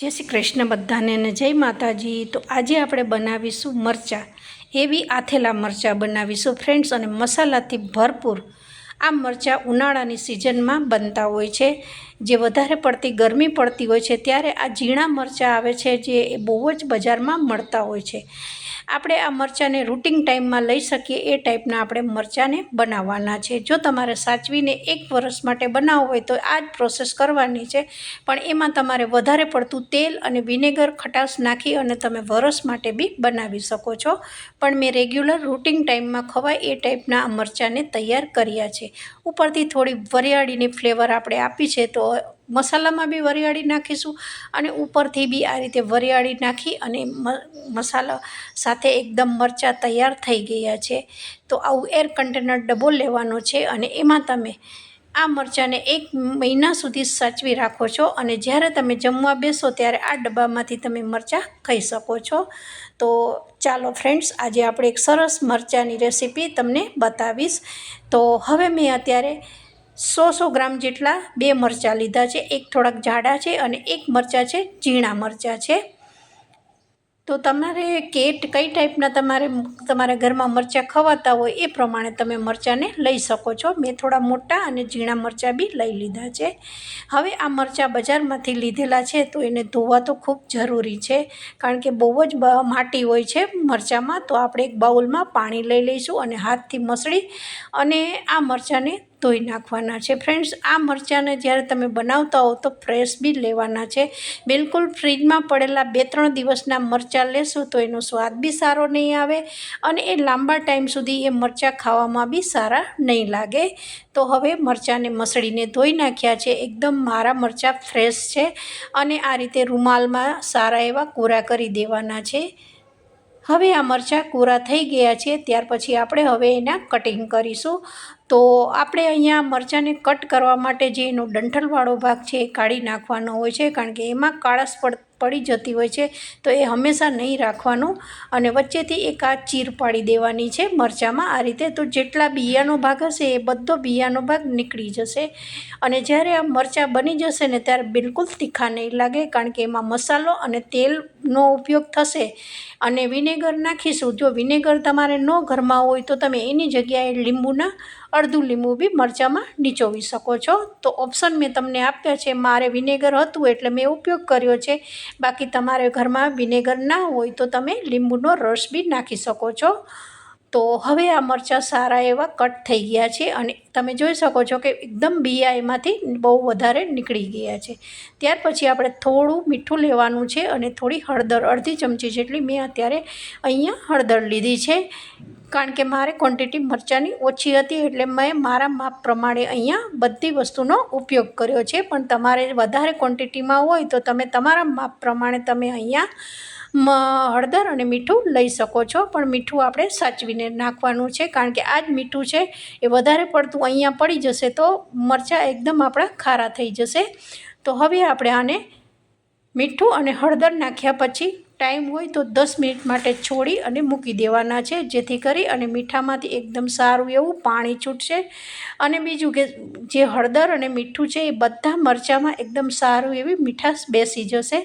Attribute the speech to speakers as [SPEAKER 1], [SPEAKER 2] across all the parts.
[SPEAKER 1] જય શ્રી કૃષ્ણ બધાને અને જય માતાજી. તો આજે આપણે બનાવીશું મરચાં. એવી આથેલા મરચાં બનાવીશું. ફ્રેન્ડ્સ, અને મસાલાથી ભરપૂર આ મરચાં ઉનાળાની સિઝનમાં બનતા હોય છે. જે વધારે પડતી ગરમી પડતી હોય છે, ત્યારે આ ઝીણા મરચાં આવે છે, જે બહુ જ બજારમાં મળતા હોય છે. આપણે આ મરચાંને રૂટિંગ ટાઈમમાં લઈ શકીએ એ ટાઈપના આપણે મરચાંને બનાવવાના છે. જો તમારે સાચવીને એક વર્ષ માટે બનાવવું હોય તો આ જ પ્રોસેસ કરવાની છે. પણ એમાં તમારે વધારે પડતું તેલ અને વિનેગર ખટાશ નાખી અને તમે વરસ માટે બી બનાવી શકો છો. પણ મેં રેગ્યુલર રૂટિંગ ટાઈમમાં ખવાય એ ટાઈપના મરચાંને તૈયાર કર્યા છે. ઉપરથી થોડી વરિયાળીની ફ્લેવર આપણે આપી છે તો મસાલામાં બી વરિયાળી નાખીશું અને ઉપરથી બી આ રીતે વરિયાળી નાખી અને મસાલા સાથે એકદમ મરચાં તૈયાર થઈ ગયા છે. તો આવું એર કન્ટેનર ડબ્બો લેવાનો છે અને એમાં તમે આ મરચાંને એક મહિના સુધી સાચવી રાખો છો અને જ્યારે તમે જમવા બેસો ત્યારે આ ડબ્બામાંથી તમે મરચાં ખાઈ શકો છો. તો ચાલો ફ્રેન્ડ્સ આજે આપણે એક સરસ મરચાંની રેસીપી તમને બતાવીશ. તો હવે મેં અત્યારે સો સો ગ્રામ જેટલા બે મરચાં લીધા છે. એક થોડાક જાડા છે અને એક મરચાં છે ઝીણા મરચાં છે. તો તમારે કેટ કઈ ટાઈપના તમારે તમારા ઘરમાં મરચાં ખવાતા હોય એ પ્રમાણે તમે મરચાંને લઈ શકો છો. મેં થોડા મોટા અને ઝીણા મરચાં બી લઈ લીધા છે. હવે આ મરચાં બજારમાંથી લીધેલા છે તો એને ધોવા તો ખૂબ જરૂરી છે. કારણ કે બહુ જ માટી હોય છે મરચાંમાં તો આપણે એક બાઉલમાં પાણી લઈ લઈશું અને હાથથી મસળી અને આ મરચાંને ધોઈ નાખવાના છે. ફ્રેન્ડ્સ, આ મરચાંને જ્યારે તમે બનાવતા હો તો ફ્રેશ બી લેવાના છે. બિલકુલ ફ્રીજમાં પડેલા બે ત્રણ દિવસના મરચાં લેશું તો એનો સ્વાદ બી સારો નહીં આવે અને એ લાંબા ટાઈમ સુધી એ મરચાં ખાવામાં બી સારા નહીં લાગે. તો હવે મરચાંને મસળીને ધોઈ નાખ્યા છે. એકદમ મારા મરચાં ફ્રેશ છે અને આ રીતે રૂમાલમાં સારા એવા કોરા કરી દેવાના છે. હવે આ મરચાં કોરા થઈ ગયા છે. ત્યાર પછી આપણે હવે એના કટિંગ કરીશું. તો આપણે અહીંયા મરચાંને કટ કરવા માટે જે એનો ડંઠલવાળો ભાગ છે એ કાઢી નાખવાનો હોય છે, કારણ કે એમાં કાળસ પડ જતી હોય છે, તો એ હંમેશા નહીં રાખવાનું. અને વચ્ચેથી એક આ ચીર પાડી દેવાની છે મરચાંમાં આ રીતે, તો જેટલા બિયાનો ભાગ હશે એ બધો બિયાનો ભાગ નીકળી જશે. અને જ્યારે આ મરચાં બની જશે ને ત્યારે બિલકુલ તીખા નહીં લાગે, કારણ કે એમાં મસાલો અને તેલનો ઉપયોગ થશે. અને વિનેગર નાખીશું. જો વિનેગર તમારે ન ઘરમાં હોય તો તમે એની જગ્યાએ લીંબુના, અડધું લીંબુ બી મરચાંમાં નીચોવી શકો છો. તો ઓપ્શન મેં તમને આપ્યા છે. મારે વિનેગર હતું એટલે મેં ઉપયોગ કર્યો છે. બાકી તમારે ઘરમાં વિનેગર ના હોય તો તમે લીંબુનો રસ બી નાખી શકો છો. તો હવે આ મરચાં સારા એવા કટ થઈ ગયા છે અને તમે જોઈ શકો છો કે એકદમ બિયા એમાંથી બહુ વધારે નીકળી ગયા છે. ત્યાર પછી આપણે થોડું મીઠું લેવાનું છે અને થોડી હળદર, અડધી ચમચી જેટલી મેં અત્યારે અહીંયા હળદર લીધી છે. કારણ કે મારે ક્વોન્ટિટી મરચાંની ઓછી હતી એટલે મેં મારા માપ પ્રમાણે અહીંયા બધી વસ્તુનો ઉપયોગ કર્યો છે. પણ તમારે વધારે ક્વોન્ટિટીમાં હોય તો તમે તમારા માપ પ્રમાણે તમે અહીંયા હળદર અને મીઠું લઈ શકો છો. પણ મીઠું આપણે સાચવીને નાખવાનું છે. કારણ કે આ જ મીઠું છે એ વધારે પડતું અહીંયા પડી જશે તો મરચાં એકદમ આપણા ખારા થઈ જશે. તો હવે આપણે આને મીઠું અને હળદર નાખ્યા પછી ટાઈમ હોય તો દસ મિનિટ માટે છોડી અને મૂકી દેવાના છે. જેથી કરી અને મીઠામાંથી એકદમ સારું એવું પાણી છૂટશે. અને બીજું કે જે હળદર અને મીઠું છે એ બધા મરચાંમાં એકદમ સારું એવી મીઠાશ બેસી જશે.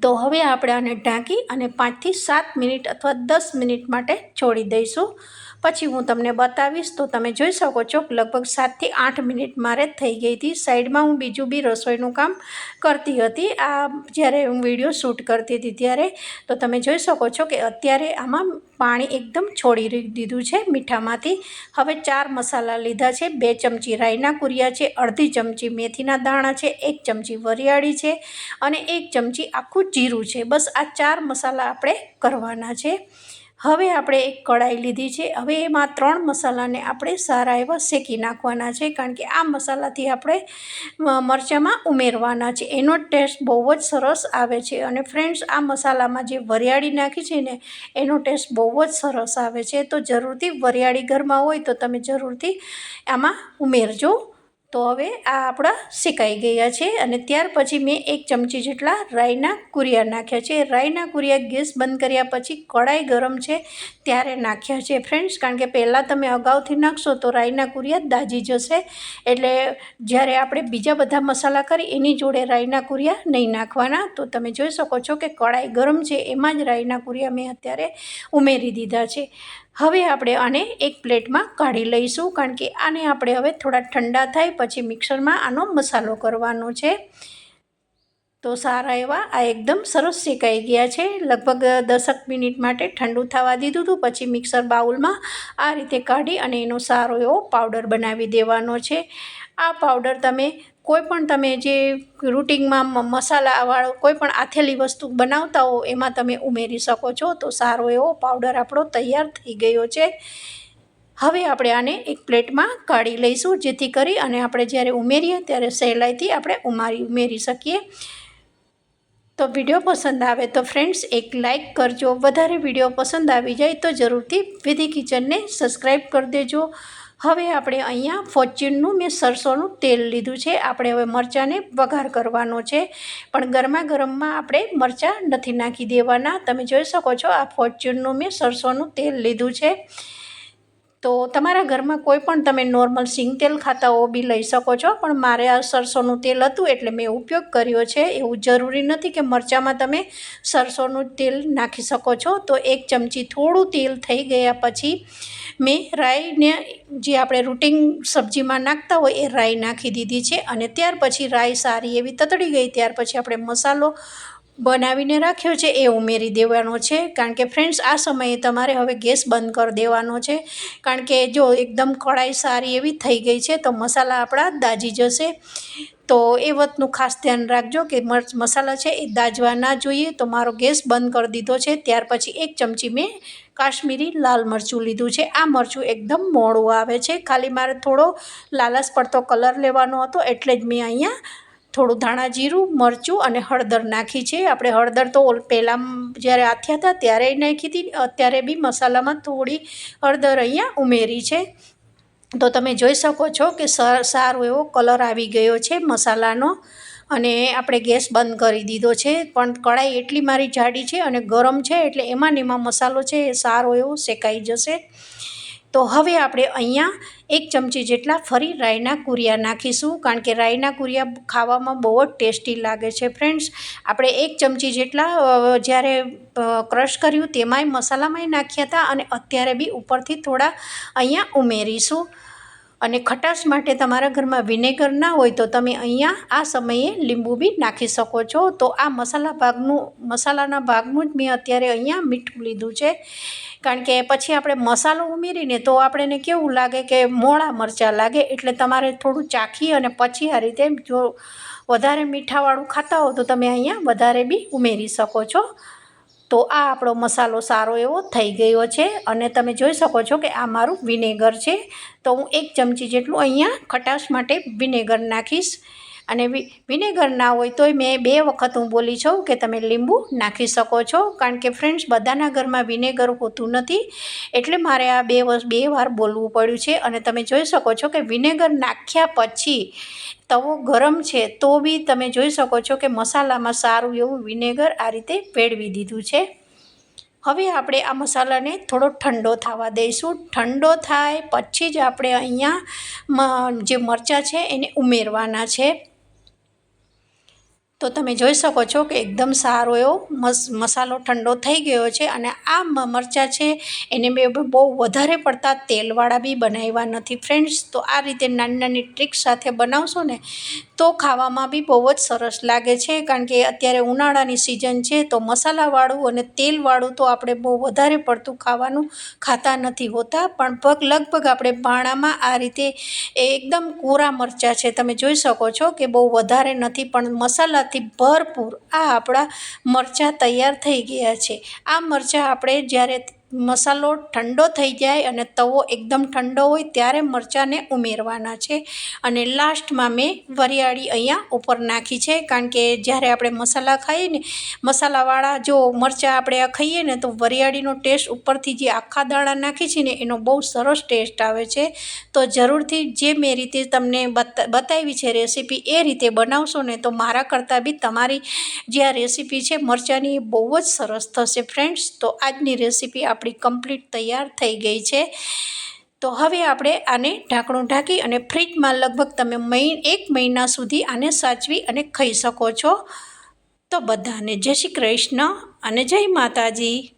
[SPEAKER 1] તો હવે આપણે આને ઢાંકી અને પાંચથી સાત મિનિટ અથવા દસ મિનિટ માટે છોડી દઈશું. પછી હું તમને બતાવીશ, તો તમે જોઈ શકો છો લગભગ સાતથી આઠ મિનિટ મારે થઈ ગઈ હતી. સાઈડમાં હું બીજું બી રસોઈનું કામ કરતી હતી. આ જ્યારે હું વીડિયો શૂટ કરતી હતી ત્યારે, તો તમે જોઈ શકો છો કે અત્યારે આમાં પાણી એકદમ છોડી દીધું છે મીઠામાંથી. હવે ચાર મસાલા લીધા છે, બે ચમચી રાઈના કુરિયા છે, અડધી ચમચી મેથીના દાણા છે, એક ચમચી વરિયાળી છે અને એક ચમચી આખું જીરું છે. બસ આ ચાર મસાલા આપણે કરવાના છે. હવે આપણે એક કઢાઈ લીધી છે. હવે એમાં ત્રણ મસાલાને આપણે સારા એવા શેકી નાખવાના છે. કારણ કે આ મસાલાથી આપણે મરચાંમાં ઉમેરવાના છે. એનો ટેસ્ટ બહુ જ સરસ આવે છે. અને ફ્રેન્ડ્સ, આ મસાલામાં જે વરિયાળી નાખી છે ને, એનો ટેસ્ટ બહુ જ સરસ આવે છે. તો જરૂરથી વરિયાળી ઘરમાં હોય તો તમે જરૂરથી આમાં ઉમેરજો. તો હવે આ આપણા શેકાઈ ગયા છે અને ત્યાર પછી મેં એક ચમચી જેટલા રાઈના કુરિયા નાખ્યા છે. રાઈના કુરિયા ગેસ બંધ કર્યા પછી કડાઈ ગરમ છે ત્યારે નાખ્યા છે. ફ્રેન્ડ્સ, કારણ કે પહેલાં તમે અગાઉથી નાખશો તો રાઈના કુરિયા દાજી જશે. એટલે જ્યારે આપણે બીજા બધા મસાલા કરી, એની જોડે રાઈના કુરિયા નહીં નાખવાના. તો તમે જોઈ શકો છો કે કડાઈ ગરમ છે, એમાં જ રાઈના કુરિયા મેં અત્યારે ઉમેરી દીધા છે. હવે આપણે આને એક પ્લેટમાં કાઢી લઈશું, કારણ કે આને આપણે હવે થોડા ઠંડા થાય, પછી મિક્સરમાં આનો મસાલો કરવાનો છે. તો સારા એવા, આ એકદમ સરસ શેકાઈ ગયા છે. લગભગ દસક મિનિટ માટે ઠંડુ થવા દીધું હતું, પછી મિક્સર બાઉલમાં આ રીતે કાઢી અને એનો સારો એવો પાવડર બનાવી દેવાનો છે. આ પાવડર તમે કોઈ પણ તમે જે રૂટિનમાં મસાલાવાળો કોઈ પણ આથેલી વસ્તુ બનાવતા હો, એમાં તમે ઉમેરી શકો છો, તો સારો એવો પાવડર આપણો તૈયાર થઈ ગયો છે. હવે આપણે આને એક પ્લેટમાં કાઢી લઈશું, જેથી કરી અને આપણે જ્યારે ઉમેરીએ ત્યારે સહેલાઈથી આપણે ઉમારી, ઉમેરી શકીએ. તો વીડિયો પસંદ આવે તો ફ્રેન્ડ્સ એક લાઇક કરજો. વધારે વીડિયો પસંદ આવી જાય તો જરૂરથી વિધિ કિચનને સબસ્ક્રાઈબ કરી દેજો. હવે આપણે અહીંયા ફોર્ચ્યુનનું મેં સરસોનું તેલ લીધું છે. આપણે હવે મરચાંને વઘાર કરવાનો છે. પણ ગરમા ગરમમાં આપણે મરચાં નથી નાખી દેવાના. તમે જોઈ શકો છો આ ફોર્ચ્યુનનું મેં સરસોનું તેલ લીધું છે. તો તમારા ઘરમાં કોઈ પણ તમે નોર્મલ સિંગ તેલ ખાતા હો, બી લઈ શકો છો. પણ મારે આ સરસોનું તેલ હતું એટલે મેં ઉપયોગ કર્યો છે. એવું જરૂરી નથી કે મરચાંમાં તમે સરસોનું તેલ નાખી શકો છો. તો એક ચમચી થોડું તેલ થઈ ગયા પછી મેં રાઈને જે આપણે રૂટિન સબ્જીમાં નાખતા હોય એ રાઈ નાખી દીધી છે. અને ત્યાર પછી રાઈ સારી એવી તતડી ગઈ. ત્યાર પછી આપણે મસાલો બનાવીને રાખ્યો છે, એ ઉમેરી દેવાનો છે. કારણ કે ફ્રેન્ડ્સ આ સમયે તમારે હવે ગેસ બંધ કરી દેવાનો છે. કારણ કે જો એકદમ કઢાઈ સારી એવી થઈ ગઈ છે, તો મસાલા આપણા દાજી જશે. તો એ વાતનું ખાસ ધ્યાન રાખજો કે મસાલા છે એ દાજવા ના જોઈએ. તો મારો ગેસ બંધ કરી દીધો છે. ત્યાર પછી એક ચમચી મેં કાશ્મીરી લાલ મરચું લીધું છે. આ મરચું એકદમ મોડું આવે છે. ખાલી મારે થોડો લાલાસ પડતો કલર લેવાનો હતો, એટલે જ મેં અહીંયા થોડું ધાણા જીરું, મરચું અને હળદર નાખી છે. આપણે હળદર તો પહેલાં જ્યારે આથ્યા હતા ત્યારે નાખી હતી. અત્યારે બી મસાલામાં થોડી હળદર અહીંયા ઉમેરી છે. તો તમે જોઈ શકો છો કે સારો એવો કલર આવી ગયો છે મસાલાનો અને આપણે ગેસ બંધ કરી દીધો છે. પણ કઢાઈ એટલી મારી જાડી છે અને ગરમ છે એટલે એમાં ને એમાં મસાલો છે એ સારો એવો શેકાઈ જશે. તો હવે આપણે અહીંયા એક ચમચી જેટલા ફરી રાઈના કુરિયા નાખીશું, કારણ કે રાઈના કુરિયા ખાવામાં બહુ જ ટેસ્ટી લાગે છે ફ્રેન્ડ્સ. આપણે એક ચમચી જેટલા જ્યારે ક્રશ કર્યું તેમાંય મસાલામાંય નાખ્યા હતા અને અત્યારે બી ઉપરથી થોડા અહીંયા ઉમેરીશું. અને ખટાશ માટે તમારા ઘરમાં વિનેગર ના હોય તો તમે અહીંયા આ સમયે લીંબુ બી નાખી શકો છો. તો આ મસાલા ભાગનું, મસાલાના ભાગનું જ મેં અત્યારે અહીંયા મીઠું લીધું છે. કારણ કે પછી આપણે મસાલો ઉમેરીને તો આપણને કેવું લાગે કે મોળા મરચાં લાગે, એટલે તમારે થોડું ચાખી અને પછી આ રીતે જો વધારે મીઠાવાળું ખાતા હો તો તમે અહીંયા વધારે બી ઉમેરી શકો છો. તો આ આપણો મસાલો સારો એવો થઈ ગયો છે અને તમે જોઈ શકો છો કે આ મારું વિનેગર છે. તો હું એક ચમચી જેટલું અહીંયા ખટાશ માટે વિનેગર નાખીશ. અને વિનેગર ના હોય તોય મેં બે વખત હું બોલી છું કે તમે લીંબુ નાખી શકો છો. કારણ કે ફ્રેન્ડ્સ, બધાના ઘરમાં વિનેગર હોતું નથી. એટલે મારે આ બે વર્ષ બે વાર બોલવું પડ્યું છે. અને તમે જોઈ શકો છો કે વિનેગર નાખ્યા પછી તવો ગરમ છે, તો બી તમે જોઈ શકો છો કે મસાલામાં સારું એવું વિનેગર આ રીતે ભેળવી દીધું છે. હવે આપણે આ મસાલાને થોડો ઠંડો થવા દઈશું. ઠંડો થાય પછી જ આપણે અહીંયા જે મરચાં છે એને ઉમેરવાના છે. તો તમે જોઈ શકો છો કે એકદમ સારો એવો મસ, મસાલો ઠંડો થઈ ગયો છે અને આ મરચાં છે એને મેં બહુ વધારે પડતા તેલવાળા બી બનાવ્યા નથી ફ્રેન્ડ્સ તો આ રીતે નાની નાની ટ્રીક સાથે બનાવશો ને તો ખાવામાં બી બહુ જ સરસ લાગે છે. કારણ કે અત્યારે ઉનાળાની સિઝન છે તો મસાલાવાળું અને તેલવાળું તો આપણે બહુ વધારે પડતું ખાવાનું ખાતા નથી હોતા. પણ પગ લગભગ આપણે ભાણામાં આ રીતે એકદમ કોરા મરચાં છે. તમે જોઈ શકો છો કે બહુ વધારે નથી પણ મસાલા મસાલાથી ભરપૂર આ આપણા મરચાં તૈયાર થઈ ગયા છે. આ મરચાં આપણે જ્યારે મસાલો ઠંડો થઈ જાય અને તવો એકદમ ઠંડો હોય ત્યારે મરચાંને ઉમેરવાના છે. અને લાસ્ટમાં મેં વરિયાળી અહીંયા ઉપર નાખી છે. કારણ કે જ્યારે આપણે મસાલા ખાઈએ ને, મસાલાવાળા જો મરચાં આપણે આ ખાઈએ ને, તો વરિયાળીનો ટેસ્ટ ઉપરથી જે આખા દાણા નાખી છે ને, એનો બહુ સરસ ટેસ્ટ આવે છે. તો જરૂરથી જે મેં રીતે તમને બત, બતાવી છે રેસીપી એ રીતે બનાવશો ને, તો મારા કરતાં બી તમારી જે આ રેસીપી છે, મરચાંની બહુ જ સરસ થશે ફ્રેન્ડ્સ તો આજની રેસીપી આપણી કમ્પ્લીટ તૈયાર થઈ ગઈ છે. તો હવે આપણે આને ઢાંકણું ઢાંકી અને ફ્રીજમાં લગભગ તમે મહિ, એક મહિના સુધી આને સાચવી અને ખાઈ શકો છો. તો બધાને જય શ્રી કૃષ્ણ અને જય માતાજી.